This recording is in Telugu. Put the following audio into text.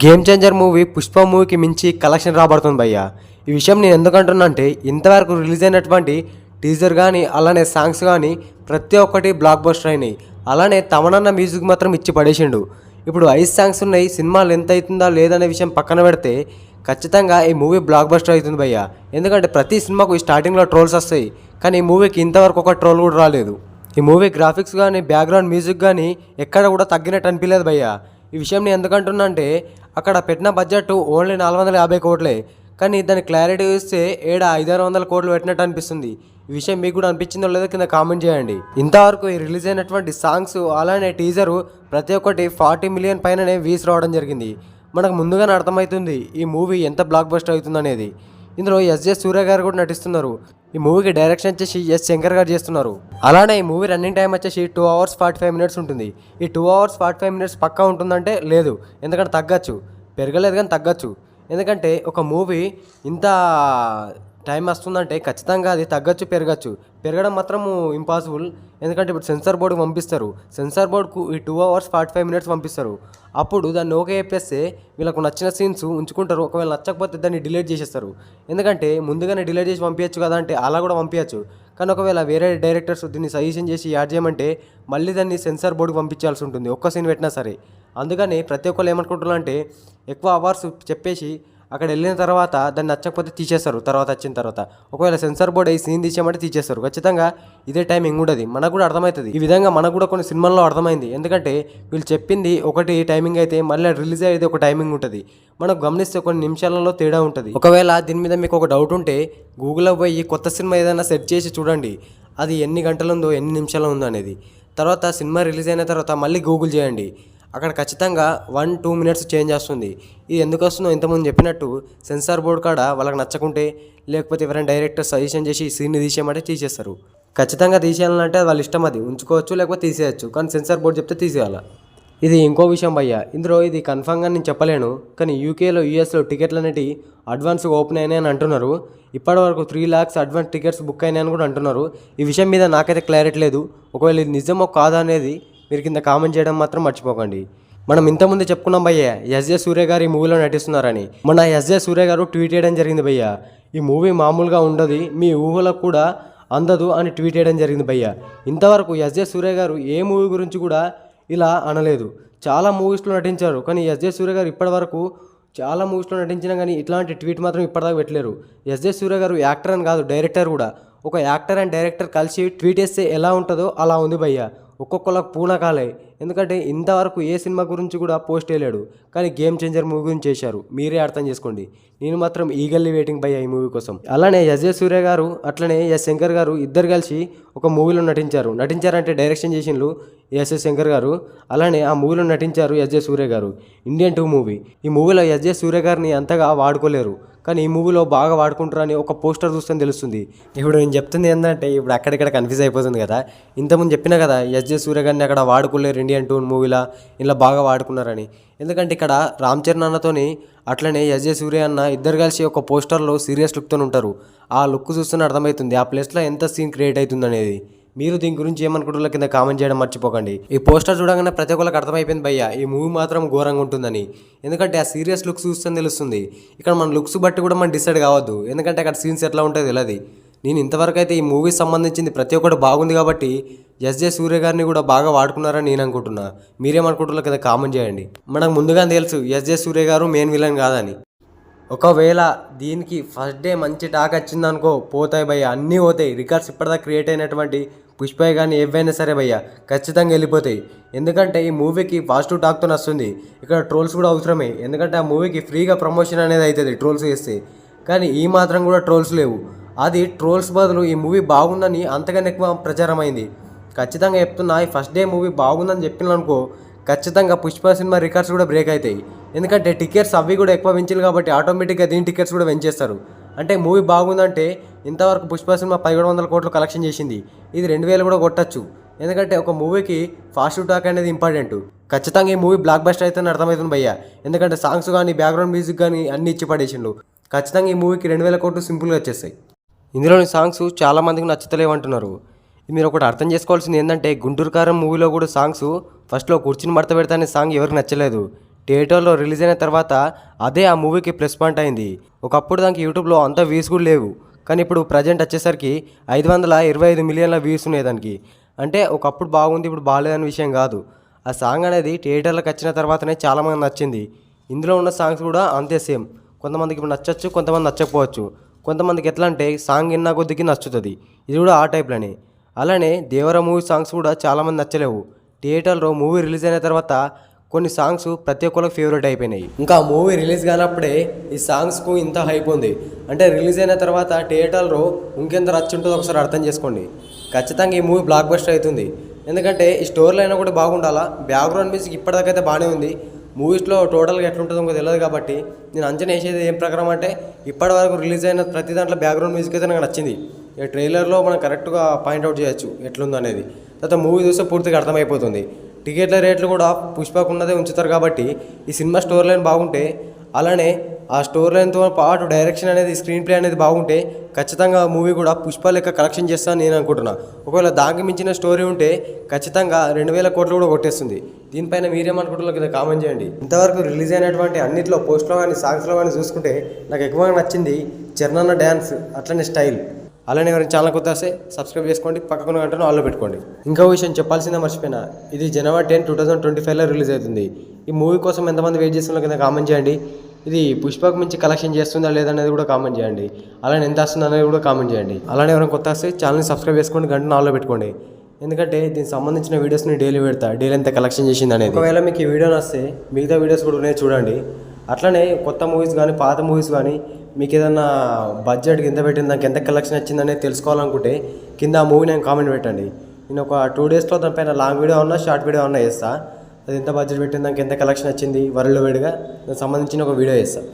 గేమ్ చేంజర్ మూవీ పుష్ప మూవీకి మించి కలెక్షన్ రాబడుతుంది భయ్య. ఈ విషయం నేను ఎందుకంటున్నా అంటే ఇంతవరకు రిలీజ్ అయినటువంటి టీజర్ కానీ అలానే సాంగ్స్ కానీ ప్రతి ఒక్కటి బ్లాక్ బస్టర్ అయినాయి. అలానే తమనన్న మ్యూజిక్ మాత్రం ఇచ్చి పడేసిండు. ఇప్పుడు ఐదు సాంగ్స్ ఉన్నాయి సినిమాలు ఎంత అవుతుందా లేదనే విషయం పక్కన పెడితే ఖచ్చితంగా ఈ మూవీ బ్లాక్ బస్టర్ అవుతుంది భయ్య. ఎందుకంటే ప్రతి సినిమాకు స్టార్టింగ్లో ట్రోల్స్ వస్తాయి. కానీ ఈ మూవీకి ఇంతవరకు ఒక ట్రోల్ కూడా రాలేదు. ఈ మూవీ గ్రాఫిక్స్ కానీ బ్యాక్గ్రౌండ్ మ్యూజిక్ కానీ ఎక్కడ కూడా తగ్గినట్టు అనిపించలేదు భయ్య. ఈ విషయం నేను ఎందుకంటున్నా అంటే అక్కడ పెట్టిన బడ్జెట్ ఓన్లీ నాలుగు వందల యాభై కోట్లే. కానీ దాని క్లారిటీ చూస్తే ఏడ ఐదారు వందల కోట్లు పెట్టినట్టు అనిపిస్తుంది. ఈ విషయం మీకు కూడా అనిపించిందో లేదో కింద కామెంట్ చేయండి. ఇంతవరకు ఈ రిలీజ్ అయినటువంటి సాంగ్స్ అలానే టీజరు ప్రతి ఒక్కటి ఫార్టీ మిలియన్ పైననే వీస్ రావడం జరిగింది. మనకు ముందుగానే అర్థమవుతుంది ఈ మూవీ ఎంత బ్లాక్ బస్టర్ అవుతుంది అనేది ఇందులో ఎస్జే సూర్య గారు కూడా నటిస్తున్నారు. ఈ మూవీకి డైరెక్షన్ వచ్చేసి ఎస్ శంకర్ గారు చేస్తున్నారు. అలానే ఈ మూవీ రన్నింగ్ టైం వచ్చేసి two hours forty five minutes ఉంటుంది. ఈ two hours forty five minutes పక్కా ఉంటుందంటే లేదు. ఎందుకంటే తగ్గచ్చు. పెరగలేదు కానీ తగ్గచ్చు. ఎందుకంటే ఒక మూవీ ఇంత టైం వస్తుందంటే ఖచ్చితంగా అది తగ్గచ్చు పెరగచ్చు. పెరగడం మాత్రం ఇంపాసిబుల్ ఎందుకంటే ఇప్పుడు సెన్సార్ బోర్డు పంపిస్తారు. సెన్సార్ బోర్డుకు ఈ two hours forty five minutes పంపిస్తారు. అప్పుడు దాన్ని ఓకే చెప్పేస్తే వీళ్ళకు నచ్చిన సీన్స్ ఉంచుకుంటారు. ఒకవేళ నచ్చకపోతే దాన్ని డిలీట్ చేసేస్తారు. ఎందుకంటే ముందుగానే డిలీట్ చేసి పంపించచ్చు కదా అంటే అలా కూడా పంపించచ్చు కానీ ఒకవేళ వేరే డైరెక్టర్స్ దీన్ని సజెషన్ చేసి యాడ్ చేయమంటే మళ్ళీ దాన్ని సెన్సార్ బోర్డుకి పంపించాల్సి ఉంటుంది. ఒక్క సీన్ పెట్టినా సరే. అందుకని ప్రతి ఒక్కరు ఏమనుకుంటున్నారు అంటే ఎక్కువ అవర్స్ చెప్పేసి అక్కడ వెళ్ళిన తర్వాత దాన్ని నచ్చకపోతే తీసేస్తారు తర్వాత వచ్చిన తర్వాత. ఒకవేళ సెన్సార్ బోర్డ్ ఈ సీన్ తీసేయమంటే తీసేస్తారు. ఖచ్చితంగా ఇదే టైమింగ్ ఉండదు. మనకు కూడా అర్థమవుతుంది. ఈ విధంగా మనకు కూడా కొన్ని సినిమాల్లో అర్థమైంది. ఎందుకంటే వీళ్ళు చెప్పింది ఒకటి టైమింగ్ అయితే మళ్ళీ రిలీజ్ అయ్యేది ఒక టైమింగ్ ఉంటుంది. మనకు గమనిస్తే కొన్ని నిమిషాలలో తేడా ఉంటుంది. ఒకవేళ దీని మీద మీకు ఒక డౌట్ ఉంటే గూగుల్లో పోయి కొత్త సినిమా ఏదైనా సెర్చ్ చేసి చూడండి. అది ఎన్ని గంటలు ఉందో ఎన్ని నిమిషాలు ఉందో అనేది. తర్వాత సినిమా రిలీజ్ అయిన తర్వాత మళ్ళీ గూగుల్ చేయండి. అక్కడ ఖచ్చితంగా వన్ టూ మినిట్స్ చేంజ్ వస్తుంది. ఇది ఎందుకు వస్తుందో ఇంతకుముందు చెప్పినట్టు సెన్సార్ బోర్డ్ కాడ వాళ్ళకి నచ్చకుంటే లేకపోతే ఎవరైనా డైరెక్టర్ సజెషన్ చేసి సీన్ని తీసేయమంటే తీసేస్తారు. ఖచ్చితంగా తీసేయాలంటే వాళ్ళ ఇష్టం అది. ఉంచుకోవచ్చు లేకపోతే తీసేయచ్చు. కానీ సెన్సార్ బోర్డ్ చెప్తే తీసేయాలి. ఇది ఇంకో విషయం భయ్య. ఇందులో ఇది కన్ఫామ్గా నేను చెప్పలేను. కానీ యూకేలో యూఎస్లో టికెట్లు అనేవి అడ్వాన్స్ ఓపెన్ అయినాయి అని అంటున్నారు. ఇప్పటివరకు three lakhs advance tickets book అయినాయని కూడా అంటున్నారు. ఈ విషయం మీద నాకైతే క్లారిటీ లేదు. ఒకవేళ ఇది నిజమో కాదా అనేది మీరు కింద కామెంట్ చేయడం మాత్రం మర్చిపోకండి. మనం ఇంతకుముందే చెప్పుకున్నాం భయ్య ఎస్జే సూర్య గారు ఈ మూవీలో నటిస్తున్నారని. మన ఎస్జే సూర్య గారు ట్వీట్ చేయడం జరిగింది భయ్య. ఈ మూవీ మామూలుగా ఉండదు మీ ఊహలకు కూడా అందదు అని ట్వీట్ చేయడం జరిగింది భయ్య. ఇంతవరకు ఎస్జే సూర్య గారు ఏ మూవీ గురించి కూడా ఇలా అనలేదు. చాలా మూవీస్లో నటించారు కానీ ఎస్జే సూర్య గారు ఇప్పటివరకు చాలా మూవీస్లో నటించినా కానీ ఇట్లాంటి ట్వీట్ మాత్రం ఇప్పటిదాకా పెట్టలేరు. ఎస్జే సూర్య గారు యాక్టర్ అని కాదు డైరెక్టర్ కూడా. ఒక యాక్టర్ అండ్ డైరెక్టర్ కలిసి ట్వీట్ చేస్తే ఎలా ఉంటుందో అలా ఉంది భయ్య. ఒక్కొక్కళ్ళకు పూనకాలే ఎందుకంటే ఇంతవరకు ఏ సినిమా గురించి కూడా పోస్ట్ వేయలేడు. కానీ గేమ్ చేంజర్ మూవీ గురించి చేశారు. మీరే అర్థం చేసుకోండి. నేను మాత్రం ఈగల్లీ వెయిటింగ్ బై ఈ మూవీ కోసం. అలానే యజయ్ సూర్య గారు అట్లనే ఎస్ శంకర్ గారు ఇద్దరు కలిసి ఒక మూవీలో నటించారు. నటించారంటే డైరెక్షన్ చేసినారు ఎస్ ఎస్ శంకర్ గారు. అలానే ఆ మూవీలో నటించారు ఎస్ జే సూర్య గారు. ఇండియన్ టూ మూవీ ఈ మూవీలో ఎస్ జే సూర్య గారిని అంతగా వాడుకోలేరు. కానీ ఈ మూవీలో బాగా వాడుకుంటారని ఒక పోస్టర్ చూస్తే తెలుస్తుంది. ఇప్పుడు నేను చెప్తుంది ఏంటంటే ఇప్పుడు అక్కడిక్కడ కన్ఫ్యూజ్ అయిపోతుంది కదా. ఇంతకుముందు చెప్పిన కదా ఎస్ జే సూర్య గారిని అక్కడ వాడుకోలేరు ఇండియన్ టూన్ మూవీలో ఇలా బాగా వాడుకున్నారని. ఎందుకంటే ఇక్కడ రామ్ చరణ్ అన్నతోని అట్లనే ఎస్ జే సూర్య అన్న ఇద్దరు కలిసి ఒక పోస్టర్లో సీరియస్ లుక్తో ఉంటారు. ఆ లుక్ చూస్తున్న అర్థమవుతుంది ఆ ప్లేస్లో ఎంత సీన్ క్రియేట్ అవుతుంది అనేది మీరు దీని గురించి ఏమనుకుంటున్న కింద కామెంట్ చేయడం మర్చిపోకండి. ఈ పోస్టర్ చూడగానే ప్రతి ఒక్కరికి అర్థమైపోయింది భయ్య. ఈ మూవీ మాత్రం ఘోరంగా ఉంటుందని. ఎందుకంటే ఆ సీరియస్ లుక్స్ చూస్తే తెలుస్తుంది. ఇక్కడ మన లుక్స్ బట్టి కూడా మనం డిసైడ్ కావద్దు. ఎందుకంటే అక్కడ సీన్స్ ఎట్లా ఉంటుంది తెలియదు నేను ఇంతవరకు అయితే ఈ మూవీ సంబంధించింది ప్రతి ఒక్కటి బాగుంది కాబట్టి ఎస్ జే సూర్య గారిని కూడా బాగా వాడుకున్నారని నేను అనుకుంటున్నా. మీరేమనుకుంటున్నారు కదా కామెంట్ చేయండి. మనకు ముందుగా తెలుసు ఎస్ జే సూర్య గారు మెయిన్ విలన్ కాదని. ఒకవేళ దీనికి ఫస్ట్ డే మంచి టాక్ వచ్చిందనుకో పోతాయి భయ్య. అన్నీ పోతాయి. రికార్డ్స్ ఇప్పటిదాకా క్రియేట్ అయినటువంటి పుష్పయ్య కానీ ఏవైనా సరే భయ్య ఖచ్చితంగా వెళ్ళిపోతాయి. ఎందుకంటే ఈ మూవీకి పాజిటివ్ టాక్తో వస్తుంది ఇక్కడ ట్రోల్స్ కూడా అవసరమే. ఎందుకంటే ఆ మూవీకి ఫ్రీగా ప్రమోషన్ అనేది అవుతుంది ట్రోల్స్ చేస్తే. కానీ ఈ మాత్రం కూడా ట్రోల్స్ లేవు. అది ట్రోల్స్ బదులు ఈ మూవీ బాగుందని అంతగానే ఎక్కువ ప్రచారం అయింది. ఖచ్చితంగా చెప్తున్నా ఈ ఫస్ట్ డే మూవీ బాగుందని చెప్పిన అనుకో ఖచ్చితంగా పుష్ప సినిమా రికార్డ్స్ కూడా బ్రేక్ అవుతాయి. ఎందుకంటే టికెట్స్ అవి కూడా ఎక్కువ పెంచారు కాబట్టి ఆటోమేటిక్గా దీని టికెట్స్ కూడా పెంచేస్తారు. అంటే మూవీ బాగుందంటే ఇంతవరకు పుష్ప సినిమా పదిహేడు వందల కోట్లు కలెక్షన్ చేసింది. ఇది రెండు వేలు కూడా కొట్టచ్చు. ఎందుకంటే ఒక మూవీకి ఫాస్ట్ టాక్ అనేది ఇంపార్టెంట్. ఖచ్చితంగా ఈ మూవీ బ్లాక్ బస్టర్ అయితే అర్థమవుతుంది భయ్య. ఎందుకంటే సాంగ్స్ కానీ బ్యాక్గ్రౌండ్ మ్యూజిక్ కానీ అన్ని ఇచ్చి పడేసిండు. ఖచ్చితంగా ఈ మూవీకి రెండు వేల కోట్లు సింపుల్గా వచ్చేస్తాయి. ఇందులోని సాంగ్స్ చాలా మందికి మీరు ఒకటి అర్థం చేసుకోవాల్సింది ఏంటంటే గుంటూరు కారం మూవీలో కూడా సాంగ్స్ ఫస్ట్లో కూర్చుని మడత పెడతానే సాంగ్ ఎవరికి నచ్చలేదు. థియేటర్లో రిలీజ్ అయిన తర్వాత అదే ఆ మూవీకి ప్లస్ పాయింట్ అయింది. ఒకప్పుడు దానికి యూట్యూబ్లో అంత వ్యూస్ కూడా లేవు. కానీ ఇప్పుడు ప్రజెంట్ వచ్చేసరికి ఐదు వందల ఇరవై ఐదు మిలియన్ల వ్యూస్ ఉన్నాయి దానికి. అంటే ఒకప్పుడు బాగుంది ఇప్పుడు బాగాలేదనే విషయం కాదు. ఆ సాంగ్ అనేది థియేటర్లకు వచ్చిన తర్వాతనే చాలామంది నచ్చింది. ఇందులో ఉన్న సాంగ్స్ కూడా అంతే సేమ్. కొంతమందికి ఇప్పుడు నచ్చచ్చు కొంతమంది నచ్చకపోవచ్చు. కొంతమందికి ఎట్లా అంటే సాంగ్ విన్న కొద్దికి నచ్చుతుంది. ఇది కూడా ఆ టైప్లోనే. అలానే దేవర మూవీ సాంగ్స్ కూడా చాలామంది నచ్చలేవు. థియేటర్లో మూవీ రిలీజ్ అయిన తర్వాత కొన్ని సాంగ్స్ ప్రతి ఒక్కరికి ఫేవరెట్ అయిపోయినాయి. ఇంకా మూవీ రిలీజ్ కానప్పుడే ఈ సాంగ్స్కు ఇంత హైప్ ఉంది. అంటే రిలీజ్ అయిన తర్వాత థియేటర్లో ఇంకెంత రచ్చ ఉంటుందో ఒకసారి అర్థం చేసుకోండి. ఖచ్చితంగా ఈ మూవీ బ్లాక్ బస్టర్ అవుతుంది. ఎందుకంటే ఈ స్టోరీలో అయినా కూడా బాగుండాలా? బ్యాక్గ్రౌండ్ మ్యూజిక్ ఇప్పటిదాకైతే బాగానే ఉంది. మూవీస్లో టోటల్గా ఎట్లుంటుందో ఇంకా తెలియదు కాబట్టి నేను అంచనా వేసేది ఏం ప్రకారం అంటే ఇప్పటి వరకు రిలీజ్ అయిన ప్రతి దాంట్లో బ్యాక్గ్రౌండ్ మ్యూజిక్ అయితే నాకు నచ్చింది. ఈ ట్రైలర్లో మనం కరెక్ట్గా పాయింట్అవుట్ చేయొచ్చు ఎట్లుందనేది. తర్వాత మూవీ చూస్తే పూర్తిగా అర్థమైపోతుంది. టికెట్ల రేట్లు కూడా పుష్పకు ఉన్నదే ఉంచుతారు కాబట్టి ఈ సినిమా స్టోర్ లైన్ బాగుంటే అలానే ఆ స్టోర్ లైన్తో పాటు డైరెక్షన్ అనేది స్క్రీన్ ప్లే అనేది బాగుంటే ఖచ్చితంగా మూవీ కూడా పుష్ప లెక్క కలెక్షన్ చేస్తాను నేను అనుకుంటున్నా. ఒకవేళ దానికి మించిన స్టోరీ ఉంటే ఖచ్చితంగా రెండు వేల కోట్లు కూడా కొట్టేస్తుంది. దీనిపైన మీరేమనుకుంటున్నారు కదా కామెంట్ చేయండి. ఇంతవరకు రిలీజ్ అయినటువంటి అన్నింటిలో పోస్ట్లో కానీ సాంగ్స్లో కానీ చూసుకుంటే నాకు ఎక్కువగా నచ్చింది చరణన్న డ్యాన్స్ అట్లనే స్టైల్. అలానే ఎవరైనా ఛానల్ కొత్త వస్తే సబ్స్క్రైబ్ చేసుకోండి పక్కన గంటను ఆల్లో పెట్టుకోండి. ఇంకో విషయం చెప్పాల్సిందే మర్చిపోయినా ఇది జనవరి టెన్ టూ థౌసండ్ ట్వంటీ ఫైవ్లో రిలీజ్ అవుతుంది. ఈ మూవీ కోసం ఎంతమంది వెయిట్ చేస్తున్నారో కింద కామెంట్ చేయండి. ఇది పుష్పకు మించి కలెక్షన్ చేస్తుందా లేదనేది కూడా కామెంట్ చేయండి. అలానే ఎంత వస్తుంది అనేది కూడా కామెంట్ చేయండి. అలానే ఎవరైనా కొత్త వస్తే ఛానల్ని సబ్స్క్రైబ్ చేసుకోండి గంటను ఆల్లో పెట్టుకోండి. ఎందుకంటే దీనికి సంబంధించిన వీడియోస్ని డైలీ పెడతా డైలీ ఎంత కలెక్షన్ చేసింది అనేది. ఒకవేళ మీకు ఈ వీడియో నస్తే మిగతా వీడియోస్ కూడా ఉన్నాయి చూడండి. అట్లనే కొత్త మూవీస్ కానీ పాత మూవీస్ కానీ మీకు ఏదన్నా బడ్జెట్ ఎంత పెట్టింది దానికి ఎంత కలెక్షన్ వచ్చిందనే తెలుసుకోవాలనుకుంటే కింద ఆ మూవీ నేను కామెంట్ పెట్టండి. నేను ఒక టూ డేస్లో దానిపైన లాంగ్ వీడియో ఉన్నా షార్ట్ వీడియో ఉన్నా చేస్తా. అది ఎంత బడ్జెట్ పెట్టింది దానికి ఎంత కలెక్షన్ వచ్చింది వరల్డ్ వైడ్గా దానికి సంబంధించిన ఒక వీడియో చేస్తాను